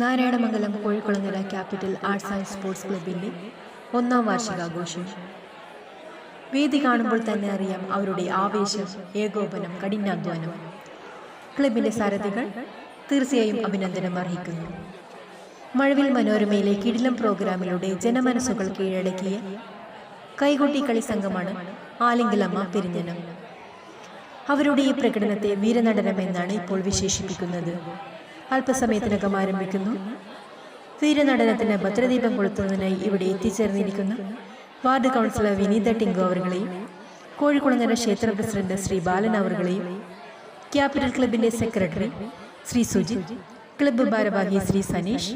Narayanamangalam Kozhikulangara capital arts and sports ക്ലബിന്റെ ഒന്നാം വാർഷികാഘോഷം. വേദി കാണുമ്പോൾ തന്നെ അറിയാം അവരുടെ ആവേശം ഏകോപനം കഠിനാധ്വാനം. ക്ലബിന്റെ സാരഥികൾ തീർച്ചയായും അഭിനന്ദനം അർഹിക്കുന്നു. മഴവിൽ മനോരമയിലെ കിടിലം പ്രോഗ്രാമിലൂടെ ജനമനസ്സുകൾ കീഴടക്കിയ കൈകൊട്ടി കളി സംഘമാണ് ആലിംഗലമ്മ പെരിഞ്ഞനം. അവരുടെ ഈ പ്രകടനത്തെ വീരനടനം എന്നാണ് ഇപ്പോൾ വിശേഷിപ്പിക്കുന്നത്. അല്പസമയത്തിനകം ആരംഭിക്കുന്നു. വീരനടനത്തിന് ഭദ്രദീപം കൊളുത്തുന്നതിനായി ഇവിടെ എത്തിച്ചേർന്നിരിക്കുന്ന വാർഡ് കൗൺസിലർ വിനീത ടിങ്കു അവരുകളെയും കോഴിക്കുളങ്ങര ക്ഷേത്ര പ്രസിഡന്റ് ശ്രീ ബാലൻ അവരുകളെയും ക്യാപിറ്റൽ ക്ലബിന്റെ സെക്രട്ടറി ശ്രീ സുജിത് ക്ലബ്ബ് ഭാരവാഹി ശ്രീ സനീഷ്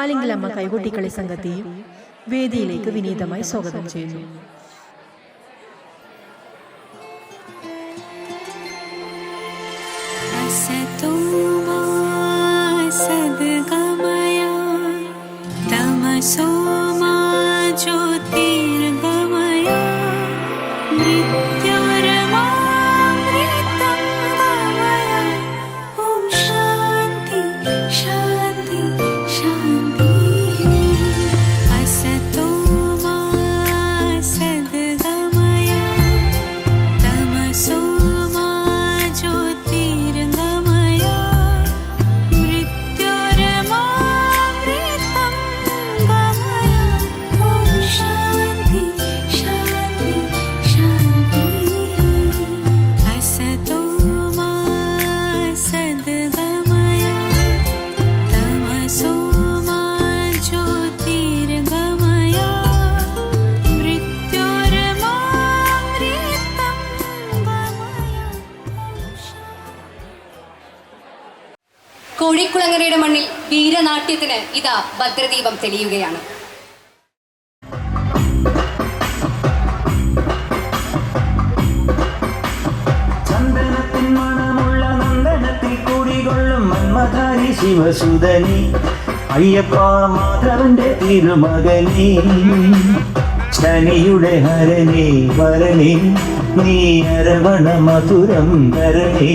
ആലിംഗലമ്മ കൈകൊട്ടിക്കളി സംഘത്തെയും വേദിയിലേക്ക് വിനീതമായി സ്വാഗതം ചെയ്യുന്നു. കോഴിക്കുളങ്ങരയുടെ മണ്ണിൽ വീരനാട്യത്തിന് ഇതാ ഭദ്രദീപം തെളിയുകയാണ്. മന്മധാരി ശിവസുതനി അയ്യപ്പ മാധവന്റെ തിരുമകനി. ശനിയുടെ ഹരണി വരണി. നീ അരവണ മധുരം തരണി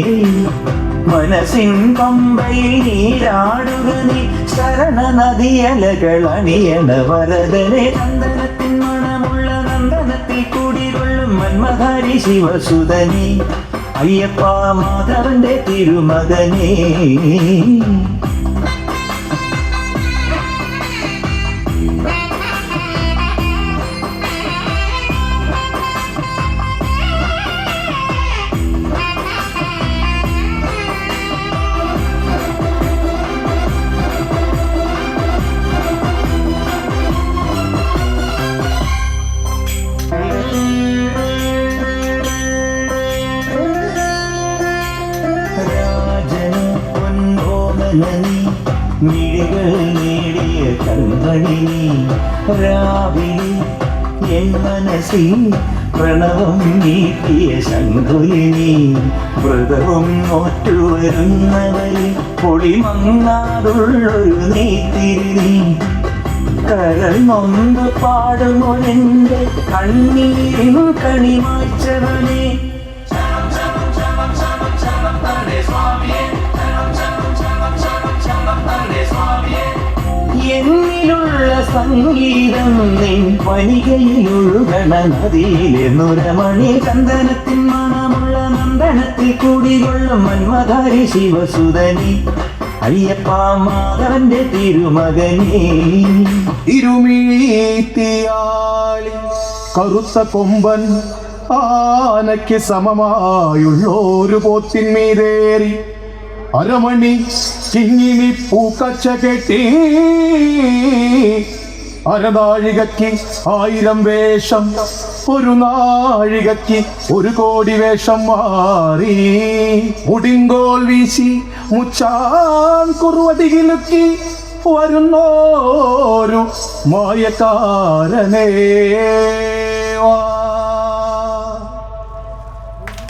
മനസ്സിൻ പമ്പയിൽ നീരാടുക നീ. ശരണ നദിയലകൾ അണിയണ വരദനെ. നന്ദനത്തിൻ മണമുള്ള നന്ദനത്തിൽ കൂടികൊള്ളും മന്മധാരി ശിവസുതനി. അയ്യപ്പ മാധവന്റെ തിരുമകനേ. മിഴികൾ നേടിയ കൺമണി രാവിലെ എൻ മനസ്സിൽ പ്രണവം നീട്ടിയ ശങ്കുലിനി വ്രതവും നോറ്റുവരുന്നവരിൽ പൊളിമങ്ങാതുള്ളൊരു നീത്തിരി കരൾ നൊന്ത് പാടുമൊരെ കണ്ണീരും കണിമാച്ചവനെ സംഗീതം നിൻ വനികയിലൊഴുകണ നദിയിലെ നുരമണി ചന്ദനത്തിൻ മണമുള്ള നന്ദനത്തിൽ കൂടികൊള്ളും മന്മധാരി ശിവസുതനി. അയ്യപ്പ മാധവന്റെ തിരുമകനെ. ഇരുമീത്തിയാളി കറുത്ത കൊമ്പൻ ആനയ്ക്ക് സമമായുള്ളോരു പോത്തിന്മീതേറി അരമണി ചിങ്ങിനി പൂക്കച്ച കെട്ടി അരനാഴികയ്ക്ക് ആയിരം വേഷം ഒരു നാഴികയ്ക്ക് ഒരു കോടി വേഷം മാറി. മുടിങ്കോൽ വീശി മുച്ചാൻ കുറുവടികിലുക്കി വരുന്നോരു മായക്കാരനേ.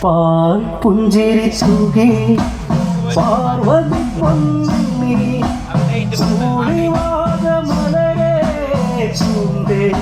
പാൽ പുഞ്ചിരി സുഖി പാർവതി പൊന്നി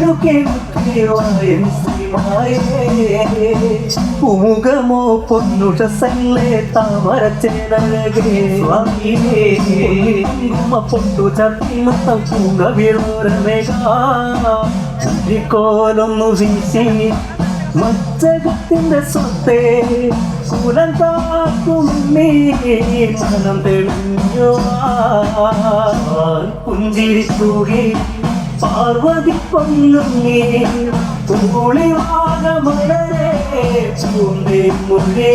തിരുക്കിലുക്കിവായൻ പൂകമോ പൊന്നുഷസല്ലേ താമരച്ചേനഴകേ സ്വാമിയേ പൊട്ടു ചത്തി മൊത്തം പൂങ്ക വീഴോരമേകാലൊന്നു വീശി മച്ചകത്തിന്റെ സ്വത്തേ കുലം കാക്കും നീ മനം തെളിഞ്ഞു പുഞ്ചിരി തൂകി പാർവതി പൊന്നുങ്ങി പൂളിവാകമലരെ ചൂണ്ടേ മുരേ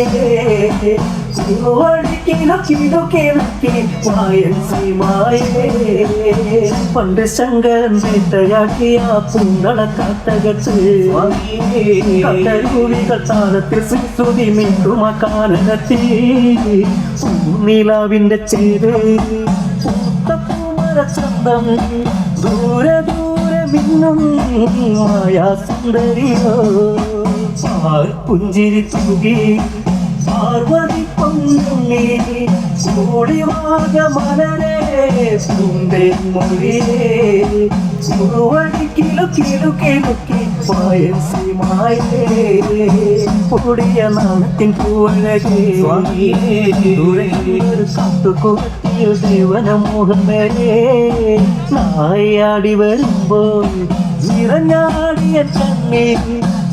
പണ്ട് ശങ്കരൻ വേട്ടയാക്കിയ പൂങ്കള കാട്ടകത്ത് കട്ടരൂവികൾ താളത്തിൽ ശ്രീശ്രുതി മീണ്ടുമ കാലകത്തി നീലാവിന്റെ ചേര് പൂത്തപ്പൂമര ചന്തം ദൂരെ ദൂരെ മിന്നും മായാ സുന്ദരിയോ? പുഞ്ചിരി തൂകി പാർവതി പൊങ്ങി കൂടിവാക മലരെ സുന്ദേ മൊഴിയേ ചുവടി കിലു കിലു കിലുക്കി പായസമായേ. പൊടിയ നാളത്തിൻ പൂവഴകേ. ദൂരെ. ഒരു ശിവനമോഹം ദേവനമോഹനേ നായാടി വരുമ്പോൾ നിറഞ്ഞാടിയ കണ്ണേ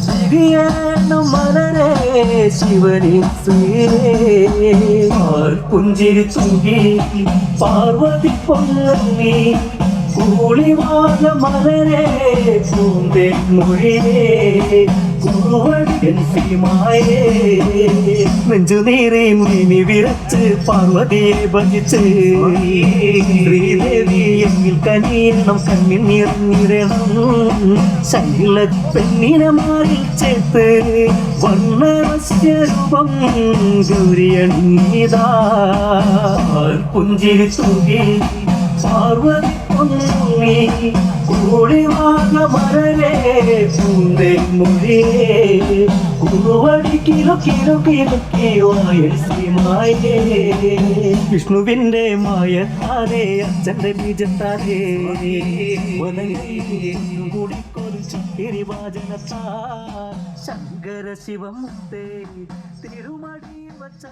ശിരിയാണു മലരെ ശിവനെ പുഞ്ചിരി ചുങ്കി പാർവതി പൊങ്ങി കൂളിവാല മലരെ പൂന്തേ മൊഴിയേ നെഞ്ചു നേരെ മിനി വിറച്ച് പാർവതിയെ ഭജിച്ച് ശ്രീദേവി എന്നിൽ കനിയണം കണ്ണിൽ നിറഞ്ഞിരണം ശൈല പെണ്ണിനെ മാറി ചേർത്ത് വർണരൂപം ഗൗരിയണീതാ. പുഞ്ചിരി തൂകി പാർവതി പൊന്നി കൂടിവാക മരലേ പൂന്തേ മൊഴിയേ മായ വിഷ്ണുവിന്റെ മായത്താതെ അച്ഛന്റെ ബീജത്താരേ ശങ്കര ശിവമുത്തേ തിരുമടി വച്ചേ